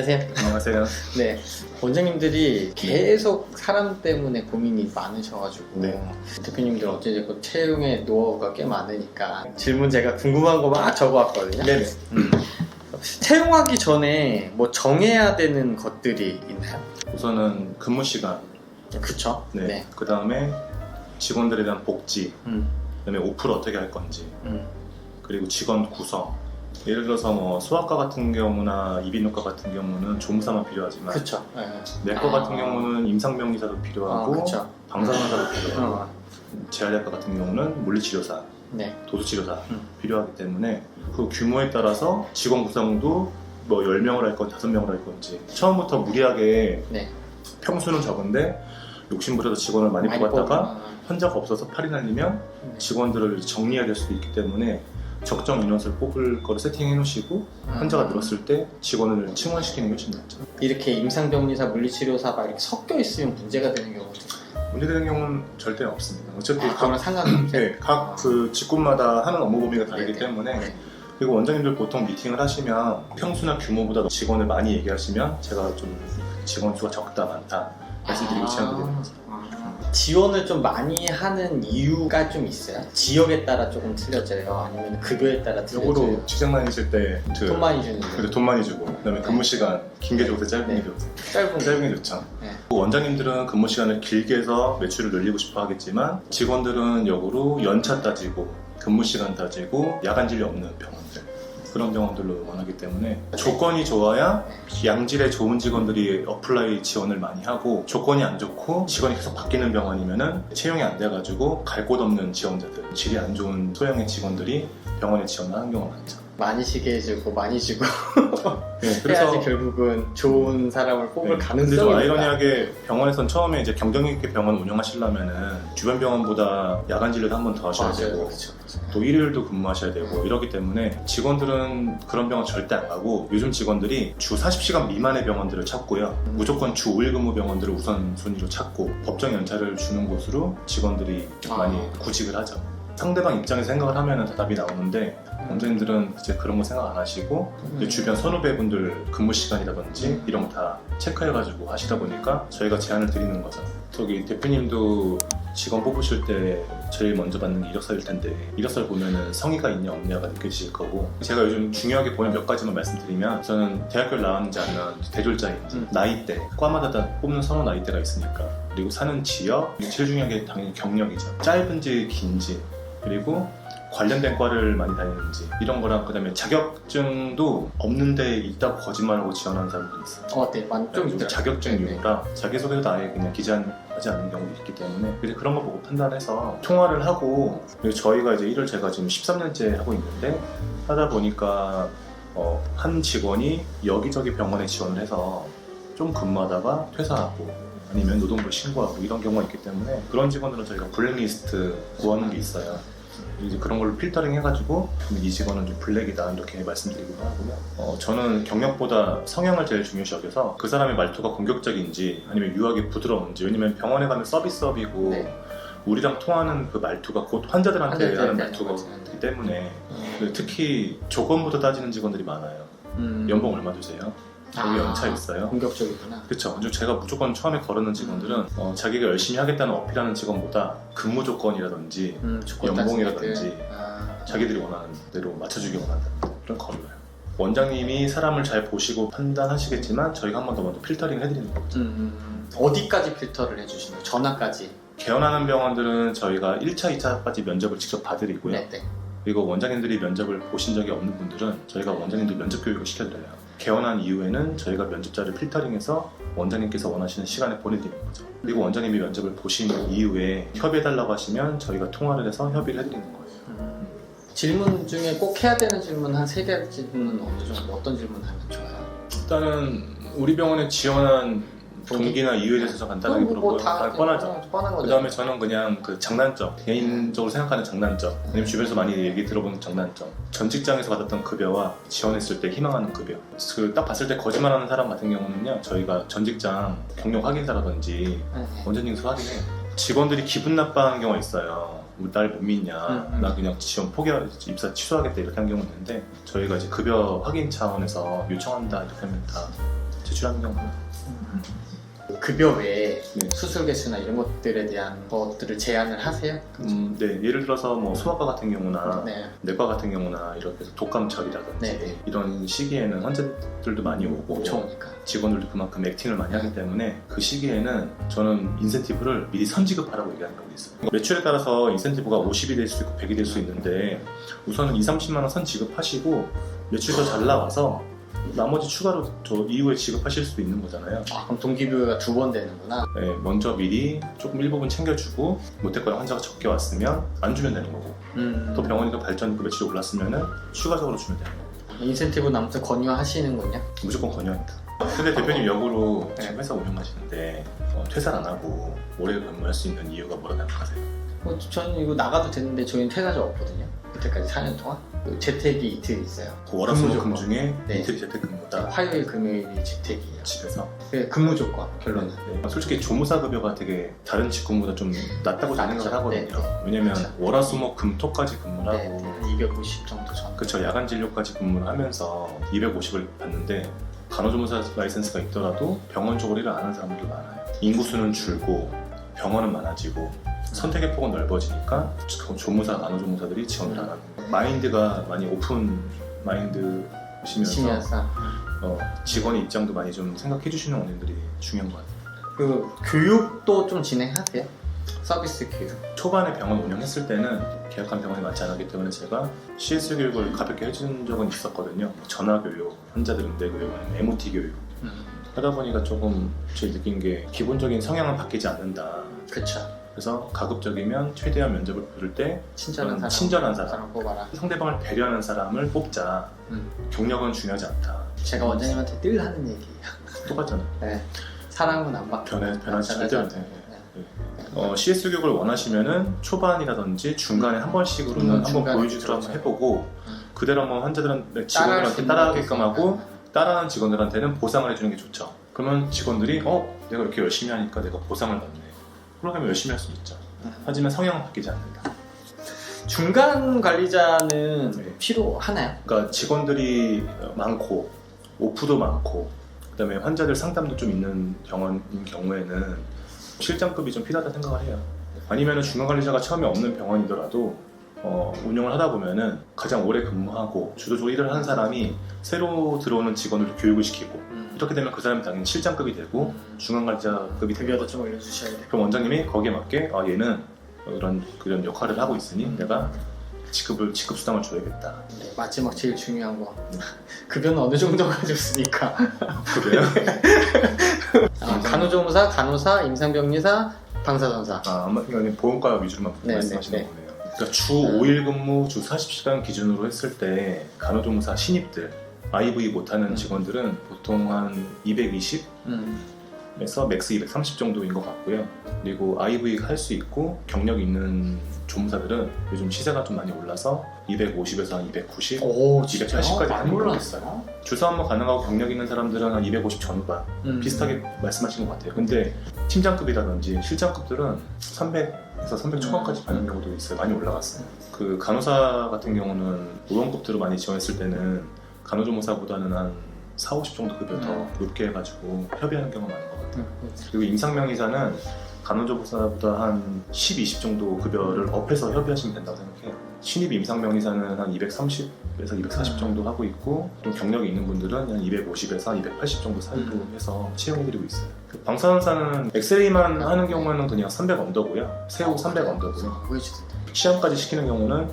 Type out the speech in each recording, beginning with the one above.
안녕하세요. 안녕하세요. 네. 원장님들이 계속 사람 때문에 고민이 많으셔가지고 네. 대표님들 어찌됐건 채용의 노하우가 꽤 많으니까 질문 제가 궁금한 거 막 적어왔거든요. 네네. 음. 채용하기 전에 뭐 정해야 되는 것들이 있나요? 우선은 근무 시간, 그쵸? 네. 그 다음에 직원들에 대한 복지, 음, 그 다음에 오프를 어떻게 할 건지, 음, 그리고 직원 구성. 예를 들어서 뭐 소아과 같은 경우나 이비인후과 같은 경우는 조무사만 필요하지만 그쵸. 네. 내과 아. 같은 경우는 임상병리사도 아, 필요하고 그쵸. 방사선사도 필요하고 어, 재활약과 같은 경우는 물리치료사, 네. 도수치료사 음. 필요하기 때문에 그 규모에 따라서 직원 구성도 뭐 10명을 할 건지 5명을 할 건지 처음부터 무리하게 네. 평수는 적은데 욕심부려서 직원을 많이 뽑았다가 뽑아. 환자가 없어서 팔이 날리면 네. 직원들을 정리해야 될 수도 있기 때문에 적정 인원수를 뽑을 거를 세팅해 놓으시고 환자가 음. 늘었을 때 직원을 증원시키는 게 훨씬 낫죠. 이렇게 임상병리사, 물리치료사 막 이렇게 섞여 있으면 문제가 되는 경우도 있어요. 문제되는 경우는 절대 없습니다. 어차피 아, 각, 상관없어요? 네, 각그 직군마다 하는 업무 범위가 다르기 네 네. 때문에 네. 그리고 원장님들 보통 미팅을 하시면 평수나 규모보다 직원을 많이 얘기하시면 제가 좀 직원 수가 적다 많다 말씀드리고 시작드리는 거죠. 아, 지원을 좀 많이 하는 이유가 좀 있어요? 지역에 따라 조금 틀려져요? 아니면 급여에 따라 틀려져요? 요거로 직장 다니실 때 그, 돈 많이 주는데 그래도 돈 많이 주고 그다음에 근무 시간 긴 게 좋으세요 짧은 네. 게 좋으세요 짧은 짧은 게 좋죠. 네. 원장님들은 근무 시간을 길게 해서 매출을 늘리고 싶어 하겠지만 직원들은 역으로 연차 따지고 근무 시간 따지고 야간 진료 없는 병원들 그런 병원들로 원하기 때문에 조건이 좋아야 양질의 좋은 직원들이 어플라이 지원을 많이 하고 조건이 안 좋고 직원이 계속 바뀌는 병원이면은 채용이 안 돼가지고 갈 곳 없는 지원자들 질이 안 좋은 소형의 직원들이 병원에 지원하는 경우가 많죠. 많이 쉬게 해주고 많이 주고 네, 해야지 결국은 좋은 사람을 뽑을 네, 가능성이 근데 좀 있다. 아이러니하게 병원에선 처음에 이제 경쟁 있게 병원 운영하시려면은 주변 병원보다 야간 진료도 한 번 더 하셔야. 되고 그쵸, 그쵸. 또 일요일도 근무하셔야 되고 이러기 때문에 직원들은 그런 병원 절대 안 가고 요즘 직원들이 주 40시간 미만의 병원들을 찾고요 음. 무조건 주 5일 근무 병원들을 우선 순위로 찾고 법정 연차를 주는 곳으로 직원들이 아. 많이 구직을 하죠 상대방 입장에서 생각을 하면 답이 나오는데 원장님들은 이제 그런 거 생각 안 하시고 이제 음. 주변 선후배분들 근무 시간이라든지 이런 거 다 체크해가지고 하시다 보니까 저희가 제안을 드리는 거죠. 저기 대표님도 직원 뽑으실 때 제일 먼저 받는 게 이력서일 텐데 이력서를 보면은 성의가 있냐 없냐가 느껴지실 거고 제가 요즘 중요하게 보는 몇 가지만 말씀드리면 저는 대학교를 나왔는지 아니면 대졸자인지 음. 나이대 과마다 다 뽑는 선호 나이대가 있으니까 그리고 사는 지역 제일 중요한 게 당연히 경력이죠 짧은지 긴지 그리고 관련된 과를 많이 다니는지 이런 거랑 그다음에 자격증도 없는데 있다고 거짓말하고 지원하는 사람들이 있어요. 어, 네, 많, 좀좀 있더라고요. 자격증 네, 네. 자기소개도 아예 그냥 기재하지 않는 경우도 있기 때문에 그래서 그런 거 보고 판단해서 통화를 하고 그리고 저희가 이제 일을 제가 지금 13년째 하고 있는데 하다 보니까 어, 한 직원이 여기저기 병원에 지원을 해서 좀 근무하다가 퇴사하고 아니면 노동부에 신고하고 이런 경우가 있기 때문에 그런 직원들은 저희가 블랙리스트 구하는 게 있어요. 이제 그런 걸로 필터링 해가지고 이 직원은 좀 블랙이다 이렇게 말씀드리기도 하고요. 어, 저는 경력보다 성향을 제일 중요시 여겨서 그 사람의 말투가 공격적인지 아니면 유하게 부드러운지 왜냐면 병원에 가면 서비스업이고 네. 우리랑 통하는 그 말투가 곧 환자들한테 환자들한테 하는 하는 말투가 거죠. 기 때문에 음. 특히 조건부터 따지는 직원들이 많아요. 음. 연봉 얼마 주세요? 저기 아, 연차 있어요? 공격적이구나. 그렇죠. 제가 무조건 처음에 거르는 직원들은 어, 자기가 열심히 하겠다는 어필하는 직원보다 근무 조건이라든지 음, 조건 연봉이라든지. 아. 자기들이 원하는 대로 맞춰주기 원한다. 그런 걸로요. 원장님이 사람을 잘 보시고 판단하시겠지만 저희가 한 번 더 먼저 필터링 해드리는 거죠. 음, 음, 어디까지 필터를 해주시나요? 전화까지. 개원하는 병원들은 저희가 1차, 2차까지 면접을 직접 봐드리고요. 네, 네. 그리고 원장님들이 면접을 보신 적이 없는 분들은 저희가 원장님들 면접 교육을 시켜드려요. 개원한 이후에는 저희가 면접자를 필터링해서 원장님께서 원하시는 시간에 보내드리는 거죠. 그리고 원장님이 면접을 보신 이후에 협의해달라고 하시면 저희가 통화를 해서 협의를 해드리는 거예요. 음. 질문 중에 꼭 해야 되는 질문 한세 가지는 어느 정도 어떤 질문 하면 좋아요? 일단은 우리 병원에 지원한 동기나 이유에 대해서 좀 간단하게 뭐, 물어보고 다다 뻔하죠. 뻔한- 거죠. 그 다음에 저는 그냥 그 장단점, 개인적으로 생각하는 장단점, 아니면 주변에서 많이 얘기 들어보는 장단점, 전 직장에서 받았던 급여와 지원했을 때 희망하는 급여. 그 딱 봤을 때 거짓말하는 사람 같은 경우는요, 저희가 전 직장 경력 확인서라든지 네, 네. 원장님서 확인해. 직원들이 기분 나빠하는 경우가 있어요. 날못 믿냐 음, 음. 나 그냥 지원 포기하 입사 취소하겠다 이렇게 한 경우 있는데 저희가 이제 급여 확인 차원에서 요청한다 이렇게 하면 다 제출하는 경우가 급여 외에 네. 수술 개수나 이런 것들에 대한 것들을 제한을 하세요? 음, 네 예를 들어서 뭐 소아과 같은 경우나 네. 내과 같은 경우나 이렇게 해서 독감철이라든지 네, 네. 이런 시기에는 환자들도 많이 오고 오니까. 직원들도 그만큼 액팅을 많이 하기 때문에 그 시기에는 저는 인센티브를 미리 선지급하라고 얘기하는 경우도 있어요. 매출에 따라서 인센티브가 50이 될 수 있고 100이 될 수 있는데 우선은 2, 30만 원 선 지급하시고 매출이 더잘 나와서 나머지 추가로 저 이후에 지급하실 수도 있는 거잖아요. 아, 그럼 동기부여가 두 번 되는구나. 네, 먼저 미리 조금 일부분 챙겨주고 못했거나 환자가 적게 왔으면 안 주면 되는 거고 음. 또 병원이 더 발전 그 매출이 올랐으면은 추가적으로 주면 되는 거고 인센티브는 아무튼 권유하시는군요. 무조건 권유합니다. 근데 대표님 역으로 네. 지금 회사 운영하시는데 어, 퇴사를 안 하고 오래 근무할 수 있는 이유가 뭐라 생각하세요? 뭐, 저는 이거 나가도 되는데 저희는 퇴사자 없거든요. 그때까지 4년 동안. 그 재택이 이틀 있어요. 그 월화수목 근무 금 조건. 중에 네. 이틀이 재택 근무다 화요일, 금요일이 재택이에요. 집에서 그 근무 조건, 결론은. 네. 솔직히 조무사 급여가 되게 다른 직군보다 좀 낮다고 저는 생각을 하거든요. 네, 네. 왜냐면 그렇죠. 월화수목 금토까지 근무를 네, 하고 네, 250 정도 전. 그쵸 야간 진료까지 근무를 하면서 250을 받는데 간호조무사 라이센스가 있더라도 병원 쪽으로 일을 안 하는 사람들도 많아요. 인구수는 줄고 병원은 많아지고 선택의 폭은 넓어지니까 그 조무사, 간호조무사들이 지원을 안 거예요. 마인드가 많이 오픈 마인드시면서 시면서. 어, 직원의 입장도 많이 좀 생각해 주시는 원인들이 중요한 것 같아요. 그 교육도 좀 진행하세요? 서비스 교육. 초반에 병원 운영했을 때는 계약한 병원이 많지 않았기 때문에 제가 CS 교육을 가볍게 해준 적은 있었거든요. 전화 교육, 환자들 응대 교육, 아니면 MOT 교육 하다 보니까 조금 제일 느낀 게 기본적인 성향은 바뀌지 않는다. 그쵸. 그래서 가급적이면 최대한 면접을 부를 때 친절한 음, 사람. 친절한 사람. 사람 뽑아라. 상대방을 배려하는 사람을 뽑자. 음. 경력은 중요하지 않다. 제가 원장님한테 늘 하는 얘기예요. 똑같잖아. 네. 사람은 안 바뀌어. 변해 변하지 절대 안 돼. 네. 어, CS 교육을 원하시면은 초반이라든지 중간에 한 번씩으로는 음, 한번 그렇죠. 해보고 음. 그대로 한번 환자들한테 수 직원들한테 따라하게끔 하고 있으니까. 따라하는 직원들한테는 보상을 해주는 게 좋죠. 그러면 직원들이 어 내가 이렇게 열심히 하니까 내가 보상을 받네. 그러면 열심히 할 수 있죠. 음. 하지만 성향은 바뀌지 않는다. 중간 관리자는 네. 필요하나요? 그러니까 직원들이 많고 오프도 많고 그다음에 환자들 상담도 좀 있는 병원인 경우에는 실장급이 좀 필요하다 생각을 해요. 아니면 중간 관리자가 처음에 없는 병원이더라도 어, 운영을 하다 보면은 가장 오래 근무하고 주도적으로 일을 하는 사람이 새로 들어오는 직원들도 교육을 시키고 이렇게 되면 그 사람이 당연히 실장급이 되고 음. 중간 관리자급이 되는 급여도 거죠. 좀 올려주셔야 돼요. 그럼 원장님이 거기에 맞게 아 얘는 이런 그런 역할을 하고 있으니 내가 직급을 직급 수당을 줘야겠다. 네, 마지막 제일 중요한 거. 급여는 어느 정도 가졌으니까. 그래요? 아, 간호조무사, 간호사, 임상병리사, 방사선사. 아, 아마 이거는 보험가 위주로만 네, 말씀하시는 네, 네. 거네요. 그러니까 주 5일 근무, 주 40시간 기준으로 했을 때 간호조무사 신입들, IV 못하는 음. 직원들은 보통 한 220 에서 음. 맥스 230 정도인 것 같고요. 그리고 IV 할 수 있고 경력 있는 조무사들은 요즘 시세가 좀 많이 올라서 250에서 한 290. 오, 280 까지 많이 가는 올랐어요. 주사 한번 가능하고 경력 있는 사람들은 한 250 전후반. 음. 비슷하게 말씀하신 것 같아요. 근데 팀장급이라든지 실장급들은 300에서 300 초반까지 음. 받는 경우도 있어요. 많이 올라갔어요. 그 간호사 같은 경우는 의원급들을 많이 지원했을 때는 간호조무사보다는 한 4, 50 정도 급여 더 음. 높게 해가지고 협의하는 경우가 많은 것 같아요. 음. 그리고 임상명 의사는 간호조무사보다 한 10, 20 정도 급여를 업해서 협의하시면 된다고 생각해요. 신입 임상명의사는 한 230에서 240 음. 정도 하고 있고 좀 경력이 있는 분들은 한 250에서 한280 정도 사이로 음. 해서 채용해드리고 있어요. 그 방사선사는 엑스레이만 하는 경우에는 그냥 300 언더고요. 세우 300 언더고요. 보여주던데. 시험까지 시키는 경우는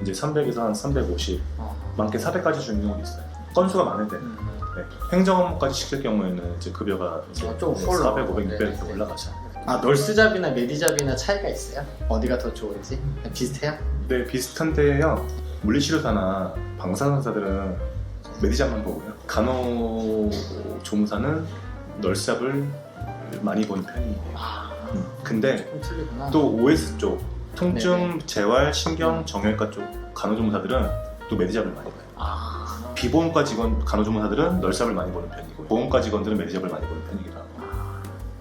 이제 300에서 한 350, 어. 많게 400까지 주는 경우도 있어요. 건수가 많을 때. 음. 네. 행정 업무까지 시킬 경우에는 이제 급여가 이제 어, 좀 네, 홀로. 400, 500, 네, 600 이렇게 네. 올라가죠. 아, 널스잡이나 메디잡이나 차이가 있어요? 어디가 더 좋은지? 비슷해요? 네, 비슷한데요. 물리치료사나 방사선사들은 메디잡만 보고요. 간호 조무사는 널스잡을 많이 보는 편이에요. 아, 음, 근데. 또 OS 쪽, 통증, 네네. 재활, 신경, 정형외과 쪽 간호조무사들은 또 메디잡을 많이 봐요. 아, 비보험과 직원 간호조무사들은 널스잡을 많이 보는 편이고 보험과 직원들은 메디잡을 많이 보는 편이기도 하고.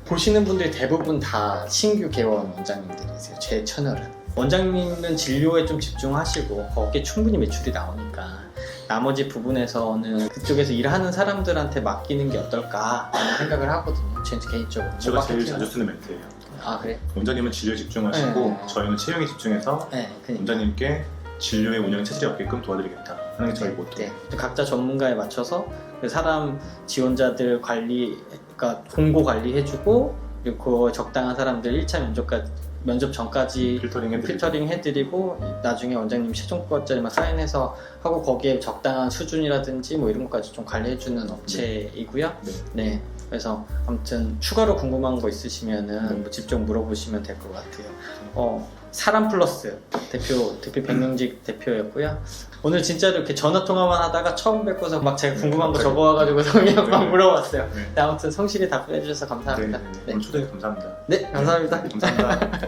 보시는 분들이 대부분 다 신규 개원 원장님들이세요. 제 채널은. 원장님은 진료에 좀 집중하시고 거기에 충분히 매출이 나오니까 나머지 부분에서는 그쪽에서 일하는 사람들한테 맡기는 게 어떨까 생각을 하거든요. 제 개인적으로. 제가 뭐 제일 자주 쓰는 멘트예요. 아 그래? 원장님은 진료에 집중하시고 네. 저희는 채용에 집중해서 네, 그니까. 원장님께 진료의 운영 체질이 없게끔 도와드리겠다 하는 게 저희 모토. 네, 각자 전문가에 맞춰서 그 사람 지원자들 관리, 그러니까 공고 관리해주고 그리고 그 적당한 사람들 1차 면접까지 면접 전까지 필터링 해드리고 필터링 해드리고 나중에 원장님 최종권짜리만 사인해서 하고 거기에 적당한 수준이라든지 뭐 이런 것까지 좀 관리해주는 업체이고요. 네. 네. 그래서 아무튼 추가로 궁금한 거 있으시면은 네. 뭐 직접 물어보시면 될 것 같아요. 어, 사람 플러스 대표 대표 백명직 대표였고요. 오늘 진짜로 이렇게 전화 통화만 하다가 처음 뵙고서 막 제가 궁금한 거 네. 적어와가지고 성형 막 네. 물어봤어요. 네. 네, 아무튼 성실히 답변해 주셔서 네, 감사합니다. 네, 네. 네, 오늘 초대 감사합니다. 네, 감사합니다. 감사합니다.